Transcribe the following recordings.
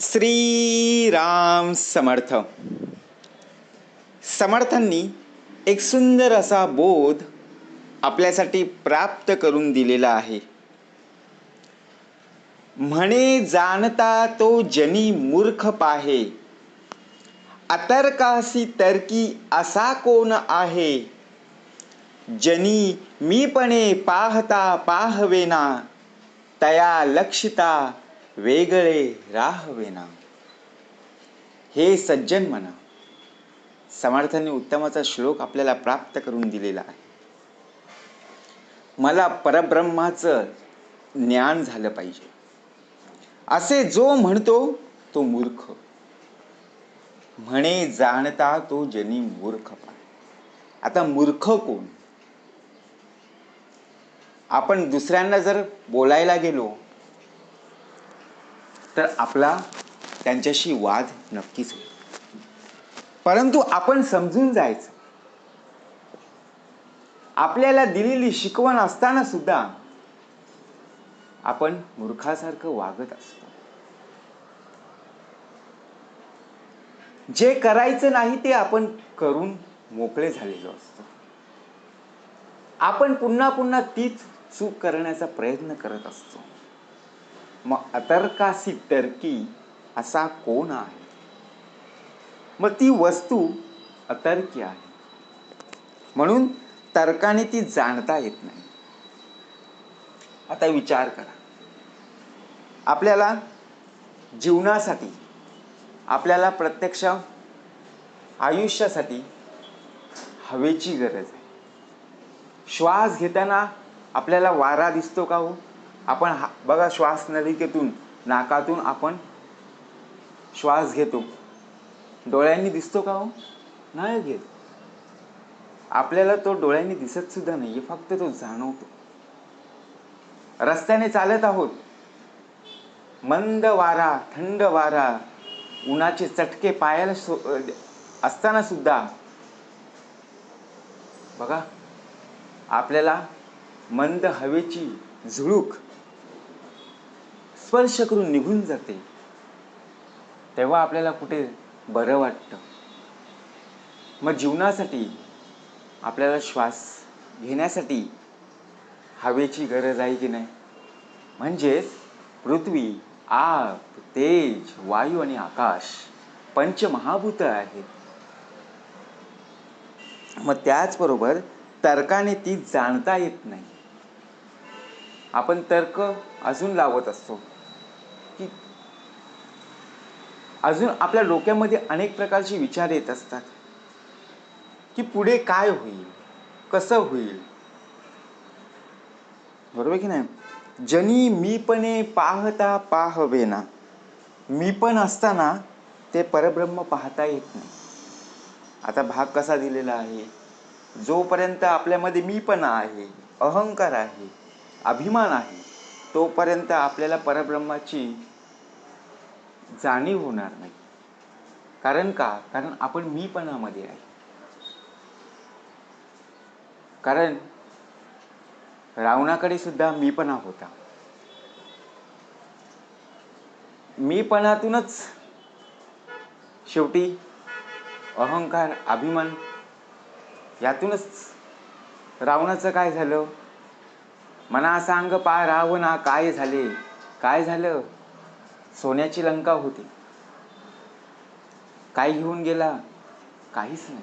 श्रीराम समर्थ. समर्थांनी एक सुंदर असा बोध आपल्यासाठी प्राप्त करून दिलेला आहे. म्हणे जाणता तो जनी मूर्ख पाहे. अतर्कासी तर्की असा कोण आहे? जनी मीपणे पाहता पाहवेना तया लक्षिता वेगळे राहवेना हे सज्जन म्हणा. समर्थांनी उत्तमाचा श्लोक आपल्याला प्राप्त करून दिलेला आहे. मला परब्रह्माचं ज्ञान झालं पाहिजे. असे जो म्हणतो तो मूर्ख. म्हणे जाणता तो जनी मूर्ख आता मूर्ख कोण? आपण दुसऱ्यांना जर बोलायला गेलो तर आपला त्यांच्याशी वाद नक्कीच होईल. परंतु आपण समजून जायचं. आपल्याला दिलेली शिकवण असताना सुद्धा आपण मूर्खासारखं वागत असतो. जे करायचं नाही ते आपण करून मोकळे झालेलो असतो. आपण पुन्हा पुन्हा तीच चूक करण्याचा प्रयत्न करत असतो. मग अतर्कासी तर्की असा कोण आहे? मग ती वस्तू अतर्की आहे. म्हणून तर्काने ती जाणता येत नाही. आता विचार करा. आपल्याला जीवनासाठी आपल्याला प्रत्यक्ष आयुष्यासाठी हवेची गरज आहे. श्वास घेताना आपल्याला वारा दिसतो का हो? आपण हा बघा श्वास नलिकेतून नाकातून आपण श्वास घेतो. डोळ्यांनी दिसतो का हो? नाही घेत. आपल्याला तो डोळ्यांनी दिसत सुद्धा नाही फक्त तो जाणवतो. रस्त्याने चालत आहोत. मंद वारा थंड वारा उन्हाचे चटके पायाला असताना सुद्धा. बघा आपल्याला मंद हवेची झुळूक स्पर्श करून निघून जाते. तेव्हा आपल्याला कुठे बरं वाटतं? मग जीवनासाठी आपल्याला श्वास घेण्यासाठी हवेची गरज आहे की नाही? म्हणजेच पृथ्वी आप तेज वायू आणि आकाश पंचमहाभूत आहेत. मग त्याचबरोबर तर्काने ती जाणता येत नाही. आपण तर्क अजून लावत असतो. की अजून आपल्या डोक्यामध्ये अनेक प्रकारचे विचार येत असतात की पुढे काय होईल कसं होईल? बरोबर की नाही? जनी मीपणे पाहता पाहवेना. मी पण असताना ते परब्रह्म पाहता येत नाही. आता भाग कसा दिलेला आहे? जोपर्यंत आपल्यामध्ये मीपणा आहे अहंकार आहे अभिमान आहे तोपर्यंत आपल्याला परब्रह्माची जाणीव होणार नाही. कारण का? कारण आपण मीपणामध्ये आहे. कारण रावणाकडे सुद्धा मीपणा होता. मीपणातूनच शेवटी अहंकार अभिमान यातूनच रावणाचं काय झालं? मना सांग पा रावणा काय झाले? काय झालं? सोन्याची लंका होती. काय घेऊन गेला? काहीच नाही.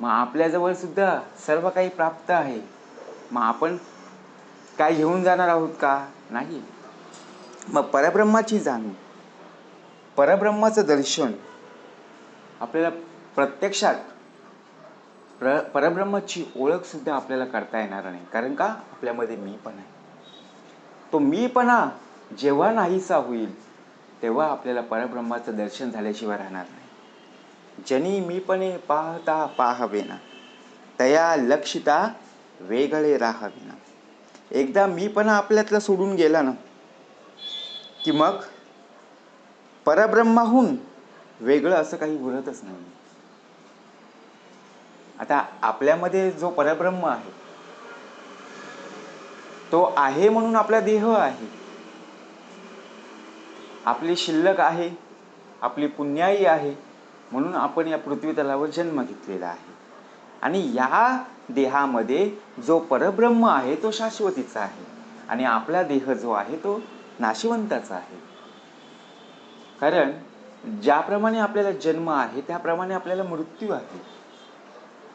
मग आपल्याजवळ सुद्धा सर्व काही प्राप्त आहे. मग आपण काय घेऊन जाणार आहोत का? नाही. मग परब्रह्माची जाणीव. परब्रह्माचं दर्शन आपल्याला प्रत्यक्षात प्र परब्रह्माची ओळखसुद्धा आपल्याला करता येणार नाही. कारण का? आपल्यामध्ये मी पण आहे. तो मीपणा जेव्हा नाहीसा होईल तेव्हा आपल्याला परब्रह्माचं दर्शन झाल्याशिवाय राहणार नाही. जनी मीपणे पाहता पाहवेना. तया लक्षिता वेगळे राहावेना. एकदा मीपणा आपल्यातला सोडून गेला ना की मग परब्रह्माहून वेगळं असं काही उरतच नाही आता आपल्यामध्ये जो परब्रह्म आहे तो आहे म्हणून आपला देह आहे. आपली शिल्लक आहे आपली पुण्याई आहे म्हणून आपण या पृथ्वी तलावर जन्म घेतलेला आहे. आणि या देहामध्ये जो परब्रह्म आहे तो शाश्वतीचा आहे. आणि आपला देह जो आहे तो नाशिवंताचा आहे. कारण ज्याप्रमाणे आपल्याला जन्म आहे त्याप्रमाणे आपल्याला मृत्यू आहे.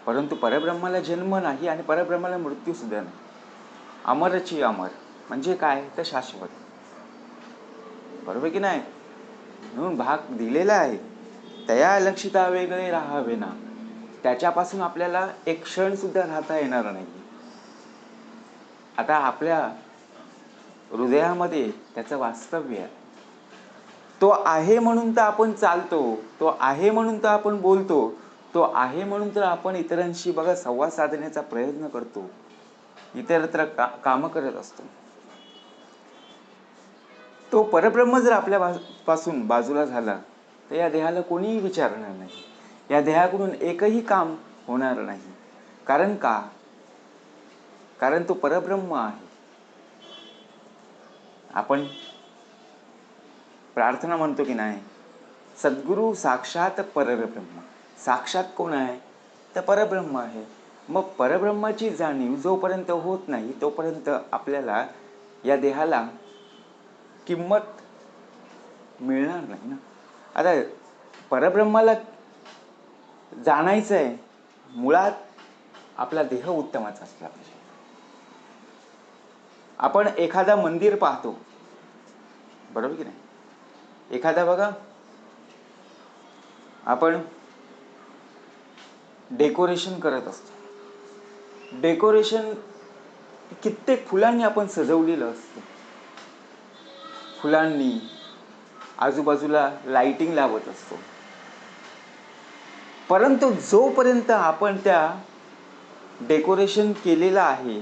परंतु परब्रह्माला जन्म नाही आणि परब्रह्माला मृत्यू सुद्धा नाही. अमरची अमर म्हणजे काय? तर शाश्वत. बरोबर की नाही? म्हणून भाग दिलेला आहे. तया लक्षिता वेगळे राहावे ना. त्याच्यापासून आपल्याला एक क्षण सुद्धा राहता येणार नाही. आता आपल्या हृदयामध्ये त्याचं वास्तव्य आहे. तो आहे म्हणून तर आपण चालतो. तो आहे म्हणून तर आपण बोलतो. तो आहे म्हणून तर आपण इतरांशी बघा संवाद साधण्याचा प्रयत्न करतो. इतरत्र का कामं करत असतो. तो परब्रह्म जर आपल्या पासून बाजूला झाला तर या देहाला कोणीही विचारणार नाही. या देहाकडून एकही काम होणार नाही. कारण का? कारण तो परब्रह्म आहे. आपण प्रार्थना म्हणतो की नाही? सद्गुरू साक्षात परब्रह्म. साक्षात कोण आहे? तर परब्रह्म आहे. मग परब्रह्माची जाणीव जोपर्यंत होत नाही तोपर्यंत आपल्याला या देहाला किंमत मिळणार नाही ना? आता परब्रह्माला जाणायचं आहे मुळात आपला देह उत्तमाचा असला पाहिजे. आपण एखादा मंदिर पाहतो. बरोबर की नाही? एखादा बघा. आपण डेकोरेशन करत असतो. डेकोरेशन कित्येक फुलांनी आपण सजवलेलं असतं. फुलांनी आजूबाजूला लाइटिंग लावत असतो. परंतु जोपर्यंत आपण त्या डेकोरेशन केलेलं आहे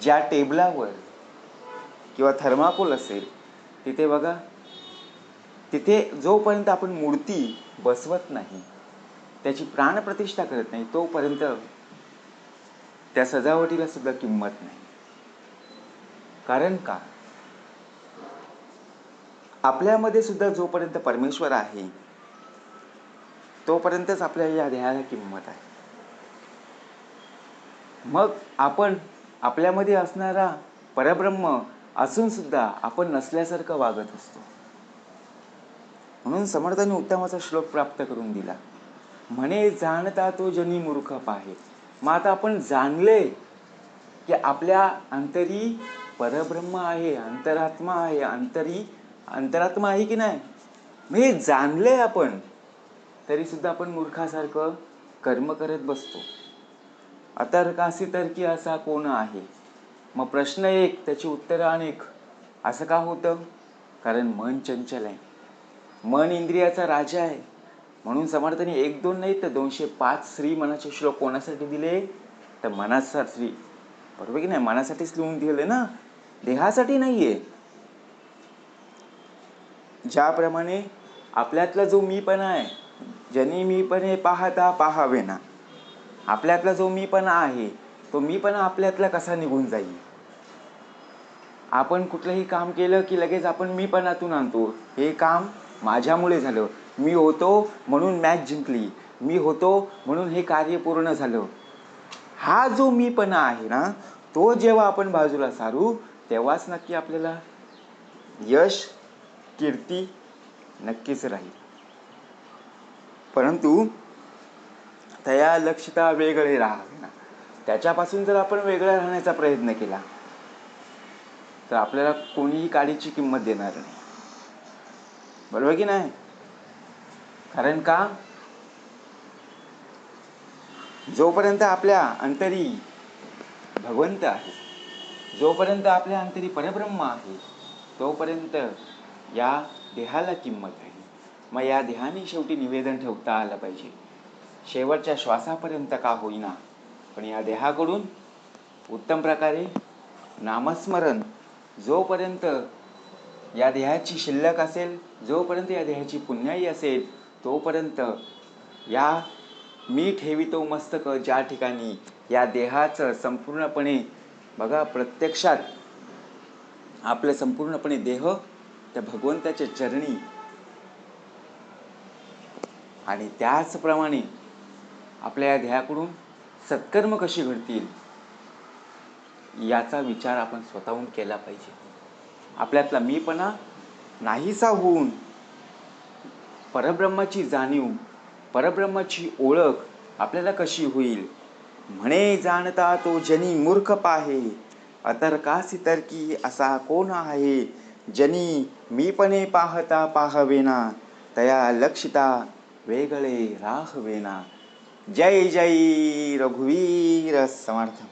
ज्या टेबलावर किंवा थर्माकोल असेल तिथे बघा तिथे जोपर्यंत आपण मूर्ती बसवत नाही त्याची प्राणप्रतिष्ठा करत नाही तोपर्यंत त्या सजावटीला सुद्धा किंमत नाही. कारण का? आपल्यामध्ये सुद्धा जोपर्यंत परमेश्वर आहे तोपर्यंतच आपल्या या देहाला किंमत आहे. मग आपण आपल्यामध्ये असणारा परब्रह्म असून सुद्धा आपण नसल्यासारखं वागत असतो. म्हणून समर्थाने उत्तमाचा श्लोक प्राप्त करून दिला. म्हणे जाणता तो जनी मूर्ख पाहे. मग आता आपण जाणले की आपल्या अंतरी परब्रह्म आहे अंतरात्मा आहे अंतरी अंतरात्मा आहे की नाही? म्हणजे जाणले आपण तरी सुद्धा आपण मूर्खासारखं कर्म करत बसतो. अतर्कासी तर्की असा कोण आहे? मग प्रश्न एक त्याची उत्तरं अनेक. असं का होतं? कारण मन चंचल आहे. मन इंद्रियाचा राजा आहे. म्हणून समर्थाने एक दोन नाही तर दोनशे पाच श्री मनाचे श्लोक कोणासाठी दिले? तर मनाचा श्री. बरोबर की नाही? मनासाठीच लिहून दिले ना? देहासाठी नाहीये. ज्याप्रमाणे आपल्यातला जो मीपणा आहे ज्यांनी मीपणे पाहता पाहावे ना आपल्यातला जो मीपणा आहे तो मीपणा आपल्यातला कसा निघून जाईल? आपण कुठलंही काम केलं की लगेच आपण मीपणातून आणतो. हे काम माझ्यामुळे झालं. मी होतो म्हणून मॅच जिंकली. मी होतो म्हणून हे कार्य पूर्ण झालं. हा जो मीपणा आहे ना तो जेव्हा आपण बाजूला सारू तेव्हाच नक्की आपल्याला यश कीर्ती नक्कीच राहील. परंतु तया लक्षता वेगळे राहावे ना. त्याच्यापासून जर आपण वेगळा राहण्याचा प्रयत्न केला तर आपल्याला कोणीही काडीची किंमत देणार नाही. बरोबर की नाही? कारण का? जोपर्यंत आपल्या अंतरी भगवंत आहे जोपर्यंत आपल्या अंतरी परब्रह्म आहे तोपर्यंत या देहाला किंमत आहे. मग या देहाने शेवटी निवेदन ठेवता आलं पाहिजे. शेवटच्या श्वासापर्यंत का होईना. पण या देहाकडून उत्तम प्रकारे नामस्मरण जोपर्यंत या देहाची शिल्लक असेल जोपर्यंत या देहाची पुण्याई असेल तोपर्यंत या मी ठेवितो मस्तक ज्या ठिकाणी या देहाचं संपूर्णपणे बघा प्रत्यक्षात आपलं संपूर्णपणे देह त्या भगवंताच्या चरणी. आणि त्याचप्रमाणे आपल्या या ध्येयाकडून सत्कर्म कशी घडतील याचा विचार आपण स्वतःहून केला पाहिजे. आपल्यातला मीपणा नाहीसा होऊन परब्रह्माची जाणीव परब्रह्माची ओळख आपल्याला कशी होईल? म्हणे जाणता तो जनी मूर्ख पाहे. अतर्कासी तर्की असा कोण आहे? जनी मीपणे पाहता पाहवेना तया लक्षिता वेगळे राहवेना. जय जय रघुवीर समर्थ.